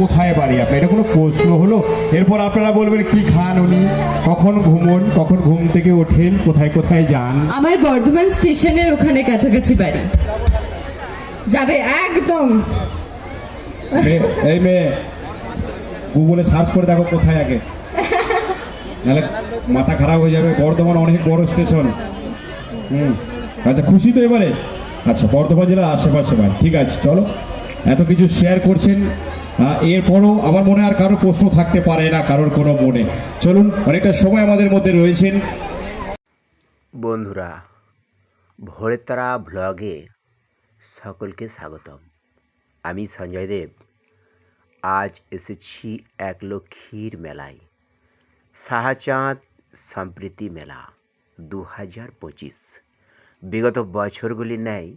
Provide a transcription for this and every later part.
কোথায় বাড়ি আপনার? এটা কোনো প্রশ্ন হলো? এরপর আপনারা বলবেন কি খান উনি? কখন ঘুমন? কখন ঘুম থেকে ওঠেন? কোথায় কোথায় যান? আমার বর্ধমান স্টেশনের ওখানে কাছাকাছি বাড়ি। যাবে একদম। এই মেয়ে গুগলে সার্চ করে দেখো কোথায় আগে। নাহলে মাথা খারাপ হয়ে যাবে। বর্ধমান অনেক বড় স্টেশন। হুম। আচ্ছা খুশি তো এবারে? আচ্ছা বর্ধমান জেলার আশেপাশে বাড়ি। ঠিক আছে চলো। এত কিছু শেয়ার করছেন এরপরও আমার মনে আর কারোর প্রশ্ন থাকতে পারে না, কারোর কোনো মনে। চলুন, অনেকটা সময় আমাদের মধ্যে রয়েছেন। বন্ধুরা ভোরের তারা ব্লগে সকলকে স্বাগতম। আমি সঞ্জয় দেব। আজ এসেছি এক লক্ষ্মীর মেলায়। শাহচাঁদ সম্প্রীতি মেলা দু হাজার পঁচিশ। বিগত বছরগুলি ন্যায়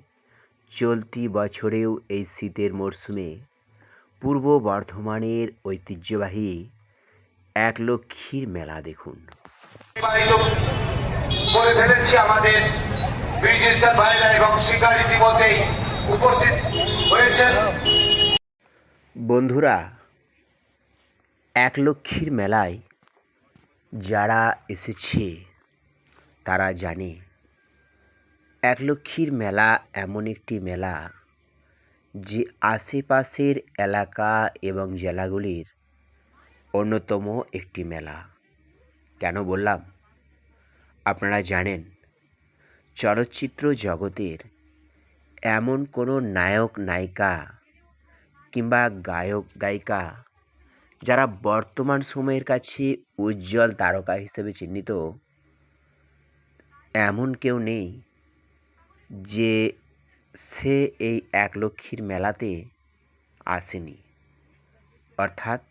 চলতি বছরেও এই শীতের মরশুমে পূর্ব বর্ধমানের ঐতিহ্যবাহী এক লক্ষ্মীর মেলা দেখুন। করে ফেলেছি আমাদের বিজেতার ভাইরা এবং শিকার ইতিমধ্যেই উপস্থিত হয়েছেন। বন্ধুরা এক লক্ষ্মীর মেলায় যারা এসেছে তারা জানে এক লক্ষ্মীর মেলা এমন একটি মেলা যে আশেপাশের এলাকা এবং জেলাগুলির অন্যতম একটি মেলা। কেন বললাম? আপনারা জানেন, চলচ্চিত্র জগতের এমন কোনো নায়ক, নায়িকা কিংবা গায়ক, গায়িকা যারা বর্তমান সময়ের কাছে উজ্জ্বল তারকা হিসেবে চিহ্নিত, এমন কেউ নেই যে সে এই এক লক্ষ্মীর মেলাতে আসেনি। অর্থাৎ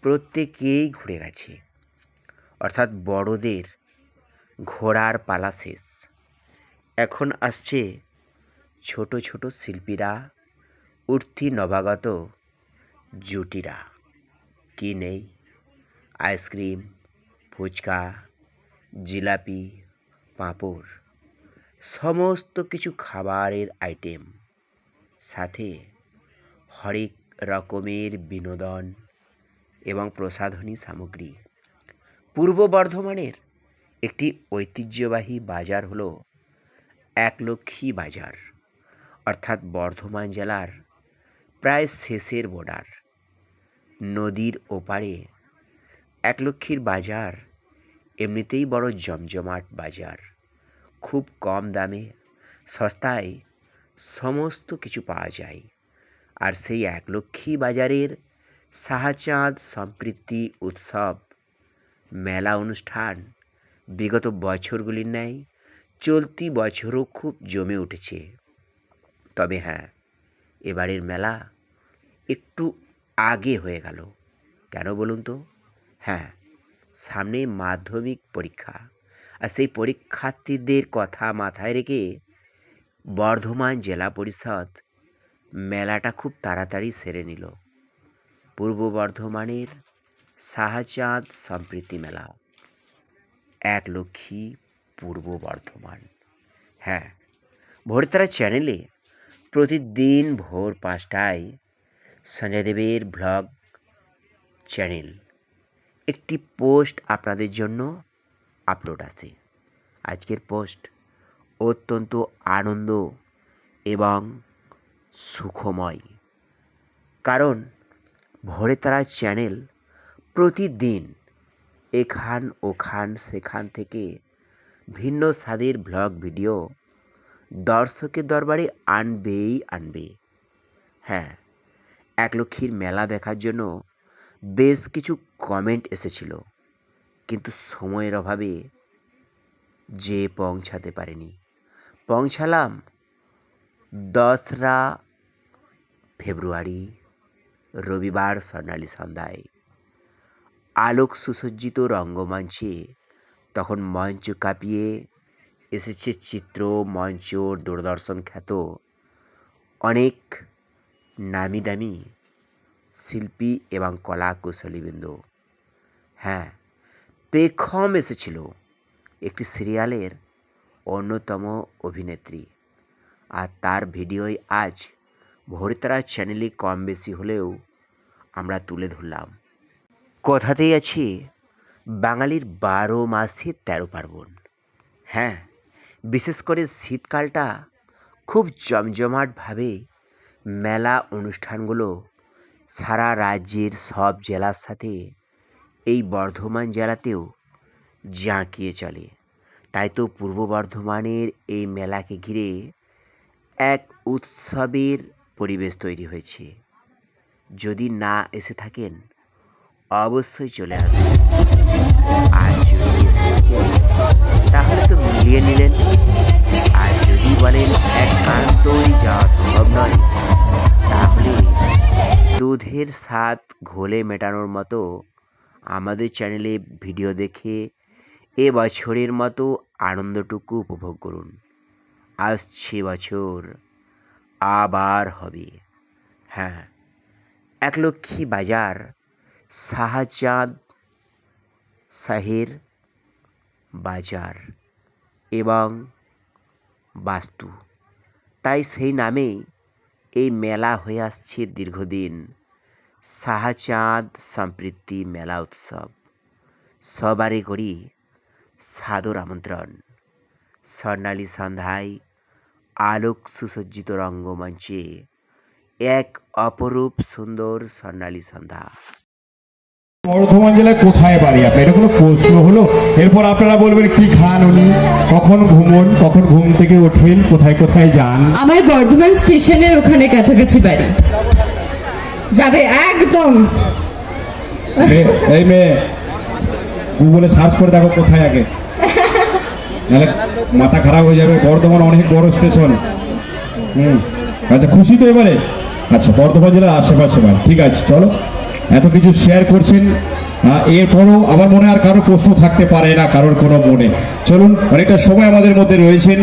প্রত্যেকেই ঘুরে গেছে। অর্থাৎ বড়দের ঘোড়ার পালা শেষ। এখন আসছে ছোট ছোট শিল্পীরা, উঠতি নবাগত জুটিরা। কি নেই? আইসক্রিম, ফুচকা, জিলাপি, পাঁপড়। সমস্ত কিছু খাবারের আইটেম সাথে হরেক রকমের বিনোদন এবং প্রসাধনী সামগ্রী। পূর্ব বর্ধমানের একটি ঐতিহ্যবাহী বাজার হলো একলক্ষী বাজার, অর্থাৎ বর্ধমান জেলার প্রায় শেষের বর্ডার নদীর ওপারে একলক্ষীর বাজার, এমনিতেই বড় জমজমাট বাজার। খুব কম দামে সস্তায় সমস্ত কিছু পাওয়া যায়। আর সেই একলক্ষী বাজারের শাহচাঁদ সম্প্রীতি উৎসব, মেলা অনুষ্ঠান বিগত বছরগুলির ন্যায় চলতি বছরও খুব জমে উঠেছে। তবে হ্যাঁ এবারের মেলা একটু আগে হয়ে গেল। কেন বলুন তো? হ্যাঁ সামনে মাধ্যমিক পরীক্ষা। আর সেই পরীক্ষার্থীদের কথা মাথায় রেখে বর্ধমান জেলা পরিষদ মেলাটা খুব তাড়াতাড়ি সেরে নিল। পূর্ব বর্ধমানের শাহচাঁদ সম্প্রীতি মেলা। এক লক্ষ্মী পূর্ব বর্ধমান। হ্যাঁ ভোরতারা চ্যানেলে প্রতিদিন ভোর পাঁচটায় সঞ্জয় দেবের ব্লগ চ্যানেল। একটি পোস্ট আপনাদের জন্য আপলোড আসে আজকের পোস্ট অত্যন্ত আনন্দ এবং সুখময়। কারণ ভোরে তারা চ্যানেল প্রতিদিন এখান ওখান সেখান থেকে ভিন্ন স্বাদের ব্লগ ভিডিও দর্শকের দরবারে আনবেই আনবে। হ্যাঁ এক লক্ষ্মীর মেলা দেখার জন্য বেশ কিছু কমেন্ট এসেছিল। কিন্তু সময়ের অভাবে যে পৌঁছাতে পারেনি। পৌঁছালাম দশরা ফেব্রুয়ারি, রবিবার স্বর্ণালী সন্ধ্যায়। আলোক সুসজ্জিত রঙ্গমঞ্চে তখন মঞ্চ কাঁপিয়ে এসেছে চিত্র, মঞ্চ, দূরদর্শন খ্যাত অনেক নামি দামি শিল্পী এবং কলা কুশলীবৃন্দ হ্যাঁ পেখম এসেছিল, একটি সিরিয়ালের অন্যতম অভিনেত্রী। আর তার ভিডিওই আজ ভোরতারা চ্যানেলে কম বেশি হলেও আমরা তুলে ধরলাম। কথাতেই আছে, বাঙালির বারো মাসে তেরো পার্বণ। হ্যাঁ বিশেষ করে শীতকালটা খুব জমজমাটভাবে মেলা অনুষ্ঠানগুলো সারা রাজ্যের সব জেলার সাথে এই বর্ধমান জেলাতেও জাঁকিয়ে চলে। তাই তো পূর্ব বর্ধমানের এই মেলাকে ঘিরে এক উৎসবের পরিবেশ তৈরি হয়েছে। যদি না এসে থাকেন, অবশ্যই চলে আসুন। আর যদি এসে থাকেন, তাহলে তো মিলিয়ে নিলেন। আর যদি বলেন এক একান্তই যাওয়া সম্ভব নয়, তাহলে দুধের স্বাদ ঘোলে মেটানোর মতো আমাদের চ্যানেলে ভিডিও দেখে এ বছরের মতো আনন্দটুকু উপভোগ করুন। আসছে বছর আবার হবে। হ্যাঁ একলক্ষী বাজার, শাহজাদ শাহের বাজার এবং বাস্তু। তাই সেই নামেই এই মেলা হয়ে আসছে দীর্ঘদিন। শাহচাঁদ সম্প্রীতি মেলা উৎসব। সবারই করি সাদর আমন্ত্রণ। স্বর্ণালী সন্ধ্যায় আলোক সুসজ্জিত রঙ্গমঞ্চে এক অপরূপ সুন্দর স্বর্ণালী সন্ধ্যা। বর্ধমান জেলায় কোথায় বাড়ি আপনার? এটা কোনো প্রশ্ন হলো? এরপর আপনারা বলবেন কি খান উনি? কখন ঘুমন? কখন ঘুম থেকে ওঠেন? কোথায় কোথায় যান? আমার বর্ধমান স্টেশনের ওখানে কাছাকাছি বাড়ি। যাবে একদম। এই মেয়ে গুগলে সার্চ করে দেখো কোথায় আগে। নাহলে মাথা খারাপ হয়ে যাবে। বর্ধমান অনেক বড় স্টেশন হুম আচ্ছা খুশি তো এবারে? আচ্ছা বর্ধমান জেলার আশেপাশে বাড়ি ঠিক আছে, চলো। এত কিছু শেয়ার করছেন। এরপরও আমার মনে আর কারও প্রশ্ন থাকতে পারে না, কারোর কোনো মনে। চলুন, অনেকটা সময় আমাদের মধ্যে রয়েছেন।